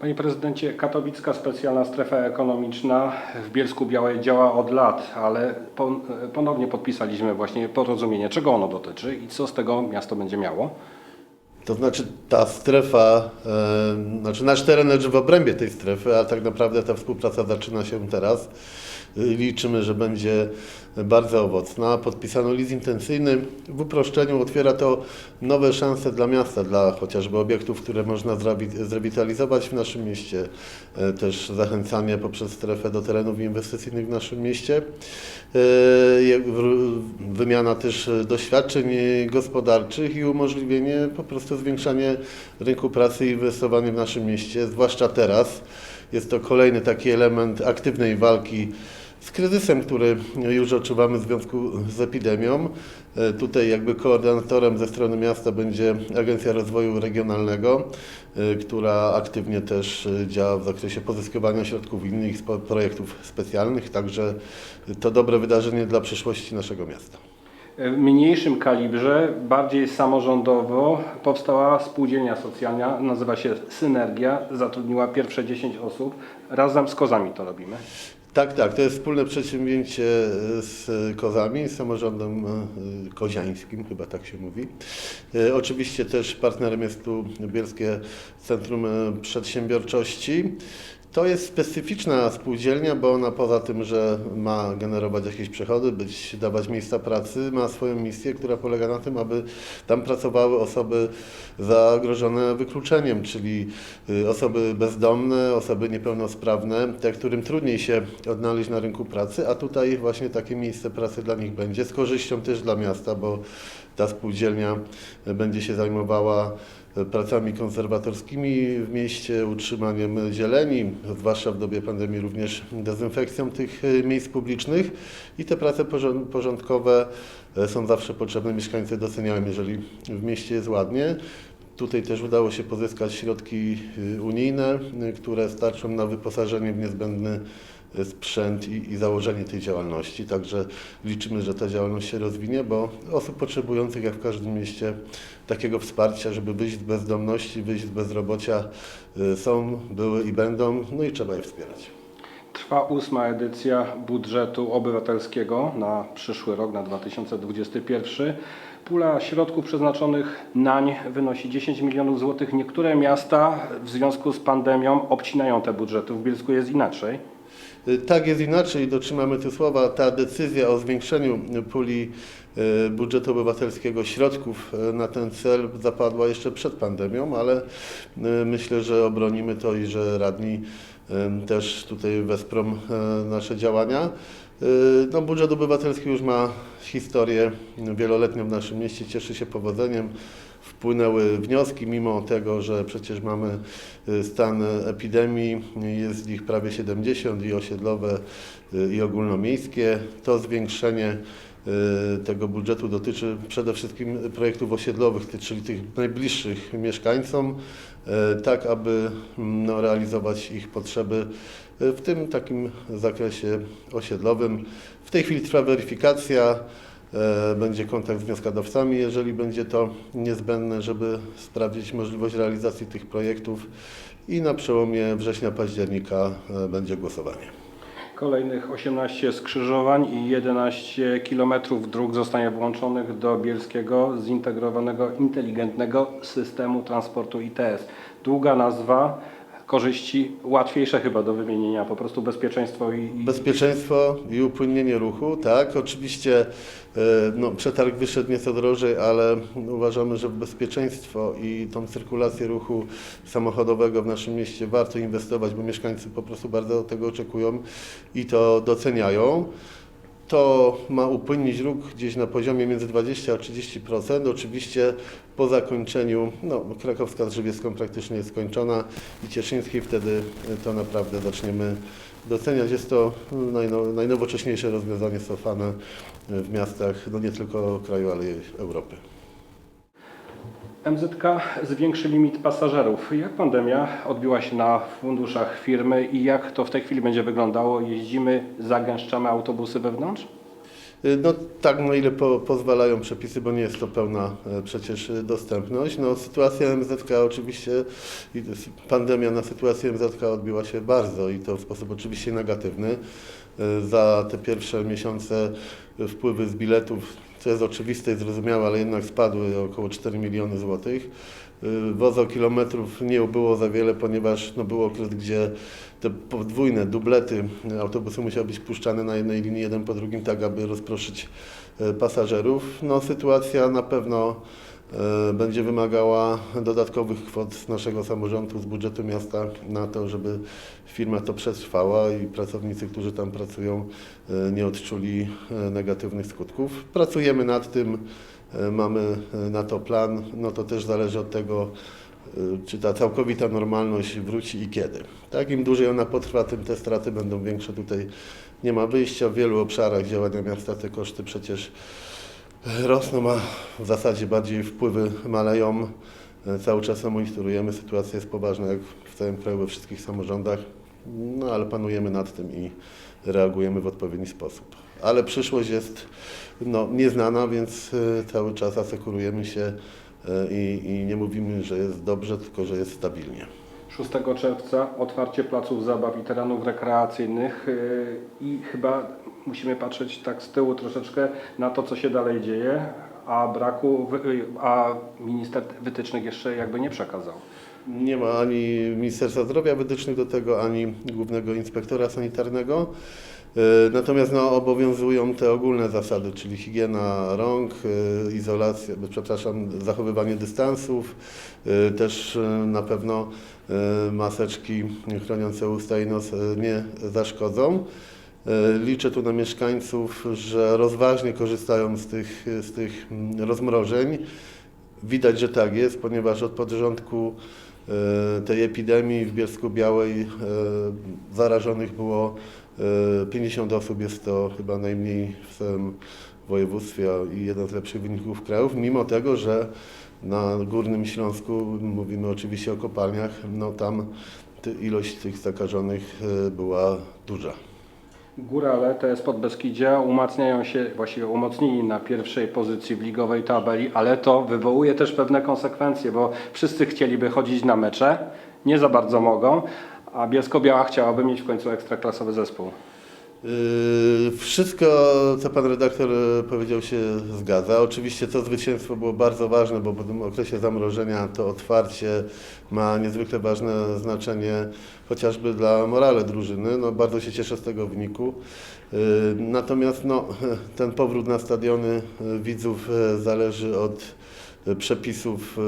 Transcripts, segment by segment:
Panie prezydencie, katowicka specjalna strefa ekonomiczna w Bielsku Białej działa od lat, ale pon- ponownie podpisaliśmy właśnie porozumienie. Czego ono dotyczy i co z tego miasto będzie miało? To znaczy ta strefa, e, znaczy nasz teren leży w obrębie tej strefy, a tak naprawdę ta współpraca zaczyna się teraz. Y, Liczymy, że będzie bardzo owocna. Podpisano list intencyjny. W uproszczeniu otwiera to nowe szanse dla miasta, dla chociażby obiektów, które można zrewi- zrewitalizować w naszym mieście. E, Też zachęcanie poprzez strefę do terenów inwestycyjnych w naszym mieście. E, Wymiana też doświadczeń gospodarczych i umożliwienie po prostu zwiększanie rynku pracy i inwestowanie w naszym mieście, zwłaszcza teraz. Jest to kolejny taki element aktywnej walki z kryzysem, który już odczuwamy w związku z epidemią. E, Tutaj jakby koordynatorem ze strony miasta będzie Agencja Rozwoju Regionalnego, e, która aktywnie też e, działa w zakresie pozyskiwania środków innych projektów specjalnych, także to dobre wydarzenie dla przyszłości naszego miasta. W mniejszym kalibrze, bardziej samorządowo, powstała spółdzielnia socjalna, nazywa się Synergia, zatrudniła pierwsze 10 osób. Razem z kozami to robimy. Tak, tak, to jest wspólne przedsięwzięcie e, z Kozami, samorządem e, koziańskim, chyba tak się mówi. E, Oczywiście też partnerem jest tu Bielskie Centrum Przedsiębiorczości. To jest specyficzna spółdzielnia, bo ona poza tym, że ma generować jakieś przychody, być, dawać miejsca pracy, ma swoją misję, która polega na tym, aby tam pracowały osoby zagrożone wykluczeniem, czyli y, osoby bezdomne, osoby niepełnosprawne, te, którym trudniej się odnaleźć na rynku pracy, a tutaj właśnie takie miejsce pracy dla nich będzie, z korzyścią też dla miasta, bo ta spółdzielnia będzie się zajmowała pracami konserwatorskimi w mieście, utrzymaniem zieleni, zwłaszcza w dobie pandemii również dezynfekcją tych miejsc publicznych i te prace porząd- porządkowe są zawsze potrzebne. Mieszkańcy doceniają, jeżeli w mieście jest ładnie. Tutaj też udało się pozyskać środki unijne, które starczą na wyposażenie w niezbędny sprzęt i, i założenie tej działalności. Także liczymy, że ta działalność się rozwinie, bo osób potrzebujących, jak w każdym mieście, takiego wsparcia, żeby wyjść z bezdomności, wyjść z bezrobocia, y, są, były i będą, no i trzeba je wspierać. Trwa ósma edycja budżetu obywatelskiego na przyszły rok, na 2021. Pula środków przeznaczonych nań wynosi 10 milionów złotych. Niektóre miasta w związku z pandemią obcinają te budżety. W Bielsku jest inaczej. Y, Tak jest inaczej, dotrzymamy tu słowa. Ta decyzja o zwiększeniu puli y, budżetu obywatelskiego środków y, na ten cel zapadła jeszcze przed pandemią, ale myślę, że obronimy to i że radni też tutaj wesprą nasze działania. Y, No, budżet obywatelski już ma historię wieloletnią w naszym mieście, cieszy się powodzeniem. Wpłynęły wnioski, mimo tego, że przecież mamy y, stan epidemii, jest ich prawie 70 i osiedlowe, y, i ogólnomiejskie. To zwiększenie tego budżetu dotyczy przede wszystkim projektów osiedlowych, czyli tych najbliższych mieszkańcom, tak aby mm, no, realizować ich potrzeby y, w tym takim zakresie osiedlowym. W tej chwili trwa weryfikacja. E, Będzie kontakt z wnioskodawcami, jeżeli będzie to niezbędne, żeby sprawdzić możliwość realizacji tych projektów i na przełomie września-października e, będzie głosowanie. Kolejnych 18 skrzyżowań i 11 km dróg zostanie włączonych do bielskiego zintegrowanego, inteligentnego systemu transportu ITS. Długa nazwa, korzyści łatwiejsze chyba do wymienienia, po prostu bezpieczeństwo i, Bezpieczeństwo i upłynnienie ruchu, tak. Oczywiście e, no, przetarg wyszedł nieco drożej, ale uważamy, że bezpieczeństwo i tą cyrkulację ruchu samochodowego w naszym mieście warto inwestować, bo mieszkańcy po prostu bardzo tego oczekują i to doceniają. To ma upłynnić ruch gdzieś na poziomie między 20 a 30%. Oczywiście po zakończeniu, no Krakowska z Żywiecką praktycznie jest skończona i Cieszyńskiej wtedy to naprawdę zaczniemy doceniać. Jest to najno, najnowocześniejsze rozwiązanie stosowne w miastach, no nie tylko kraju, ale i Europy. MZK zwiększy limit pasażerów. Jak pandemia odbiła się na funduszach firmy i jak to w tej chwili będzie wyglądało? Jeździmy, zagęszczamy autobusy wewnątrz? Y, No tak, no ile po, pozwalają przepisy, bo nie jest to pełna e, przecież e, dostępność. No sytuacja MZK oczywiście, i pandemia na sytuację MZK odbiła się bardzo i to w sposób oczywiście negatywny. E, Za te pierwsze miesiące wpływy z biletów, co jest oczywiste i zrozumiałe, ale jednak spadły około 4 miliony złotych. Y, Wozokilometrów nie było za wiele, ponieważ no, był okres, gdzie te podwójne dublety autobusy musiały być puszczane na jednej linii, jeden po drugim, tak aby rozproszyć e, pasażerów. No, sytuacja na pewno będzie wymagała dodatkowych kwot z naszego samorządu, z budżetu miasta na to, żeby firma to przetrwała i pracownicy, którzy tam pracują, e, nie odczuli e, negatywnych skutków. Pracujemy nad tym, e, mamy e, na to plan, no to też zależy od tego, czy ta całkowita normalność wróci i kiedy. Tak, im dłużej ona potrwa, tym te straty będą większe. Tutaj nie ma wyjścia. W wielu obszarach działania miasta te koszty przecież rosną, a w zasadzie bardziej wpływy maleją. E, Cały czas monitorujemy. Sytuacja jest poważna jak w całym kraju, we wszystkich samorządach, no ale panujemy nad tym i reagujemy w odpowiedni sposób. Ale przyszłość jest no, nieznana, więc e, cały czas asekurujemy się e, i, i nie mówimy, że jest dobrze, tylko że jest stabilnie. 6 czerwca otwarcie placów zabaw i terenów rekreacyjnych yy, i chyba musimy patrzeć tak z tyłu troszeczkę na to, co się dalej dzieje, a braku, yy, a minister wytycznych jeszcze jakby nie przekazał. Nie ma ani Ministerstwa Zdrowia wytycznych do tego, ani Głównego Inspektora Sanitarnego. E, Natomiast no, obowiązują te ogólne zasady, czyli higiena rąk, e, izolacja, przepraszam, zachowywanie dystansów, e, też e, na pewno e, maseczki chroniące usta i nos e, nie zaszkodzą. E, Liczę tu na mieszkańców, że rozważnie korzystają z tych, z tych mm, rozmrożeń. Widać, że tak jest, ponieważ od początku e, tej epidemii w Bielsku Białej e, zarażonych było e, 50 osób. Jest to chyba najmniej w całym województwie i jeden z lepszych wyników krajów, mimo tego, że na Górnym Śląsku, mówimy oczywiście o kopalniach, no tam ilość tych zakażonych była duża. Górale TS Podbeskidzia umacniają się, właściwie umocnili na pierwszej pozycji w ligowej tabeli, ale to wywołuje też pewne konsekwencje, bo wszyscy chcieliby chodzić na mecze, nie za bardzo mogą, a Bielsko-Biała chciałaby mieć w końcu ekstraklasowy zespół. Yy, Wszystko, co pan redaktor powiedział, się zgadza. Oczywiście to zwycięstwo było bardzo ważne, bo po tym okresie zamrożenia to otwarcie ma niezwykle ważne znaczenie chociażby dla morale drużyny. No, bardzo się cieszę z tego wyniku. Yy, Natomiast no, ten powrót na stadiony e, widzów zależy od przepisów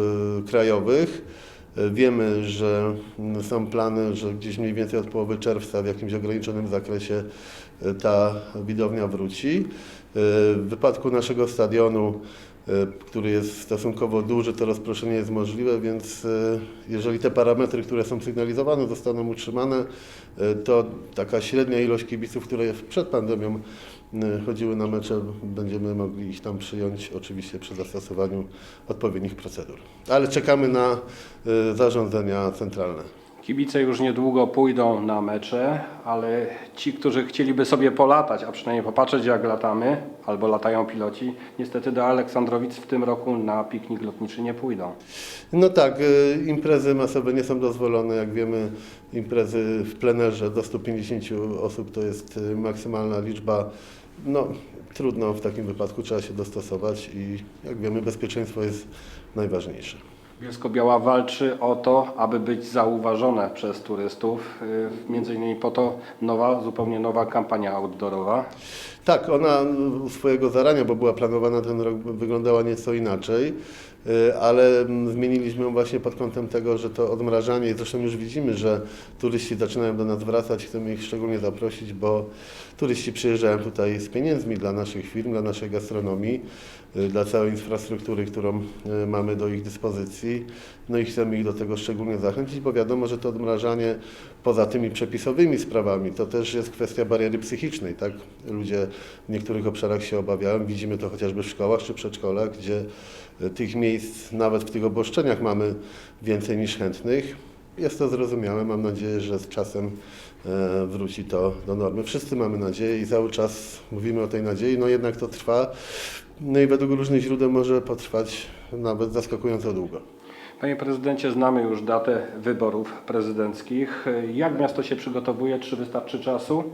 krajowych. Wiemy, że są plany, że gdzieś mniej więcej od połowy czerwca w jakimś ograniczonym zakresie e, ta widownia wróci. E, W wypadku naszego stadionu, e, który jest stosunkowo duży, to rozproszenie jest możliwe, więc jeżeli te parametry, które są sygnalizowane, zostaną utrzymane, to taka średnia ilość kibiców, które przed pandemią chodziły na mecze, będziemy mogli ich tam przyjąć, oczywiście przy zastosowaniu odpowiednich procedur. Ale czekamy na e, zarządzenia centralne. Kibice już niedługo pójdą na mecze, ale ci, którzy chcieliby sobie polatać, a przynajmniej popatrzeć jak latamy, albo latają piloci, niestety do Aleksandrowic w tym roku na piknik lotniczy nie pójdą. No tak, y, imprezy masowe nie są dozwolone. Jak wiemy, imprezy w plenerze do 150 osób to jest y, maksymalna liczba. No, trudno w takim wypadku, trzeba się dostosować i jak wiemy, bezpieczeństwo jest najważniejsze. Bielsko-Biała walczy o to, aby być zauważone przez turystów. y, Między innymi po to nowa, zupełnie nowa kampania outdoorowa. Tak, ona u swojego zarania, bo była planowana ten rok, wyglądała nieco inaczej, y, ale mm, zmieniliśmy ją właśnie pod kątem tego, że to odmrażanie, zresztą już widzimy, że turyści zaczynają do nas wracać, chcemy ich szczególnie zaprosić, bo turyści przyjeżdżają tutaj z pieniędzmi dla naszych firm, dla naszej gastronomii, y, dla całej infrastruktury, którą y, mamy do ich dyspozycji. No i chcemy ich do tego szczególnie zachęcić, bo wiadomo, że to odmrażanie poza tymi przepisowymi sprawami, to też jest kwestia bariery psychicznej, tak? Ludzie w niektórych obszarach się obawiają, widzimy to chociażby w szkołach czy przedszkolach, gdzie y, tych miejsc nawet w tych obostrzeniach mamy więcej niż chętnych. Jest to zrozumiałe, mam nadzieję, że z czasem e, wróci to do normy. Wszyscy mamy nadzieję i cały czas mówimy o tej nadziei, no jednak to trwa. No i według różnych źródeł może potrwać nawet zaskakująco długo. Panie prezydencie, znamy już datę wyborów prezydenckich. Jak miasto się przygotowuje? Czy wystarczy czasu?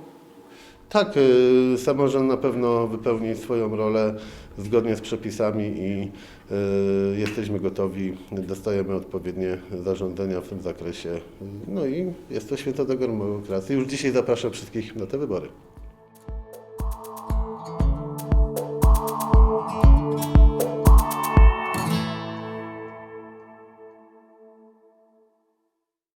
Tak, y, samorząd na pewno wypełni swoją rolę zgodnie z przepisami i y, jesteśmy gotowi, dostajemy odpowiednie zarządzenia w tym zakresie. No i jest to święto demokracji. Już dzisiaj zapraszam wszystkich na te wybory.